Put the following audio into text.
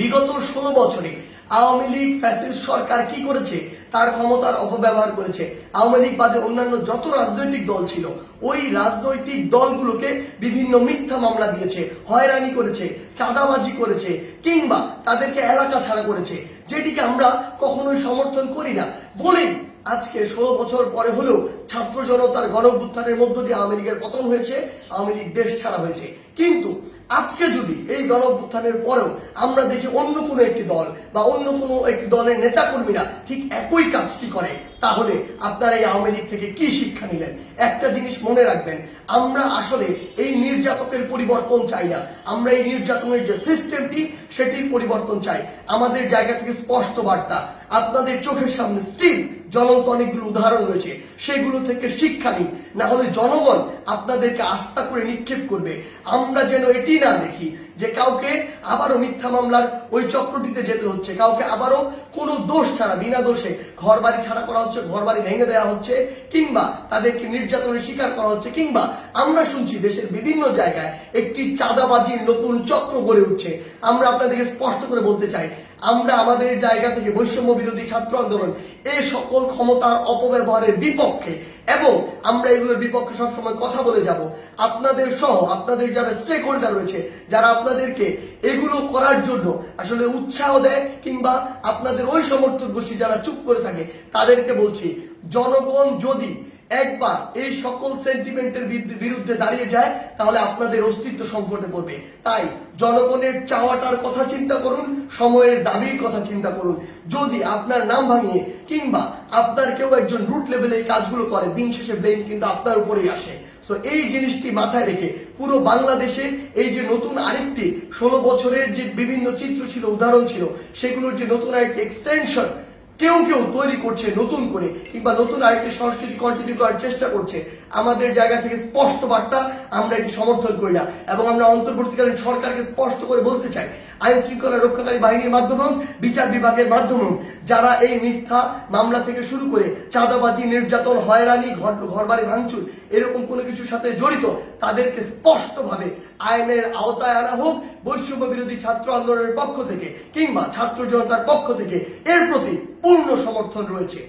বিগত ষোলো বছরে আওয়ামী লীগ ফ্যাসিস্ট সরকার কি করেছে? তার ক্ষমতার অপব্যবহার করেছে। আওয়ামী লীগ বাদে অন্যান্য যত রাজনৈতিক দল ছিল, ওই রাজনৈতিক দলগুলোকে বিভিন্ন মিথ্যা মামলা দিয়েছে, হয়রানি করেছে, চাঁদাবাজি করেছে, কিংবা তাদেরকে এলাকা ছাড়া করেছে, যেটিকে আমরা কখনোই সমর্থন করি না। বলেই আজকে ষোলো বছর পরে হলেও ছাত্র জনতার গণভ্যুত্থানের মধ্য দিয়ে আওয়ামী লীগের পতন হয়েছে, আওয়ামী লীগ দেশ ছাড়া হয়েছে। কিন্তু আজকে যদি এই গণভ্যুত্থানের পরেও আমরা দেখি অন্য কোনো একটি দল বা অন্য কোনো একটি দলের নেতাকর্মীরা ঠিক একই কাজটি করে, তাহলে আপনারা এই আওয়ামী লীগ থেকে কি শিক্ষা নিলেন? একটা জিনিস মনে রাখবেন, আমরা আসলে এই নির্যাতকের পরিবর্তন চাই না। আমরা এই নির্যাতনের যে সিস্টেমটি সেটির পরিবর্তন চাই। আমাদের জায়গা থেকে স্পষ্ট বার্তা আপনাদের চোখের সামনে স্টিল জ্বলন্ত অনেকগুলো উদাহরণ রয়েছে। সেগুলো থেকে শিক্ষা নিন। না হলে জনগণ আপনাদেরকে আস্থা করে নিক্ষেপ করবে। আমরা যেন এটি না দেখি। যে কাউকে আবারও মিথ্যা মামলার ওই চক্রটিতে যেতে হচ্ছে, কাউকে আবারও কোনো দোষ ছাড়া, বিনা দোষে ঘর বাড়ি ছাড়া করা হচ্ছে ঘর বাড়ি ভেঙে দেওয়া হচ্ছে, কিংবা তাদেরকে নির্যাতনের শিকার করা হচ্ছে, কিংবা আমরা শুনছি দেশের বিভিন্ন জায়গায় একটি চাঁদাবাজির নতুন চক্র গড়ে উঠছে। আমরা আপনাদেরকে স্পষ্ট করে বলতে চাই, আমরা আমাদের জায়গা থেকে বৈষম্য বিরোধী ছাত্র আন্দোলন এই সকল ক্ষমতার অপব্যবহারের বিপক্ষে এবং আমরা এগুলোর বিপক্ষে সবসময় কথা বলে যাব। আপনাদের সহ, আপনাদের যারা স্টেক হোল্ডার রয়েছে, যারা আপনাদেরকে এগুলো করার জন্য আসলে উৎসাহ দেয় কিংবা আপনাদের ওই সমর্থক গোষ্ঠী যারা চুপ করে থাকে, তাদেরকে বলছি, জনগণ যদি একবার এই সকল সেন্টিমেন্টের বিরুদ্ধে- দাঁড়িয়ে যায়, তাহলে আপনাদের অস্তিত্ব সংকটে পড়বে। তাই জনগণের চাওয়াটার কথা চিন্তা করুন, সময়ের দাবির কথা চিন্তা করুন। যদি আপনার নাম ভাঙিয়ে কিংবা আপনার কেউ একজন রুট লেভেলে এই কাজগুলো করে, দিন শেষে ব্লেম কিন্তু আপনার উপরেই আসে। তো এই জিনিসটি মাথায় রেখে পুরো বাংলাদেশে এই যে নতুন আরেকটি ষোলো বছরের যে বিভিন্ন চিত্র ছিল, উদাহরণ ছিল, সেগুলোর যে নতুন আরেকটি এক্সটেনশন কেউ কেউ তৈরি করছে নতুন করে, কিংবা নতুন আরেকটি সংস্কৃতি কন্টিনিউ করার চেষ্টা করছে। আমাদের জায়গা থেকে স্পষ্ট বার্তা আমরা এটি সমর্থন করি না, এবং আমরা অন্তর্বর্তীকালীন সরকারকে স্পষ্ট করে বলতে চাই, আইন শৃঙ্খলা রক্ষাকারী বাহিনীর মাধ্যমে বিচার বিভাগের মাধ্যমে যারা এই মিথ্যা মামলা থেকে শুরু করে চাঁদাবাজি, নির্যাতন, হয়রানি, ঘর, ঘরবাড়ি ভাঙচুর, এরকম কোনো কিছুর সাথে জড়িত, তাদেরকে স্পষ্টভাবে আইনের আওতায় আনা হোক, বৈষম্য বিরোধী ছাত্র আন্দোলনের পক্ষ থেকে, কিংবা ছাত্র জনতার পক্ষ থেকে, এর প্রতি পূর্ণ সমর্থন রয়েছে।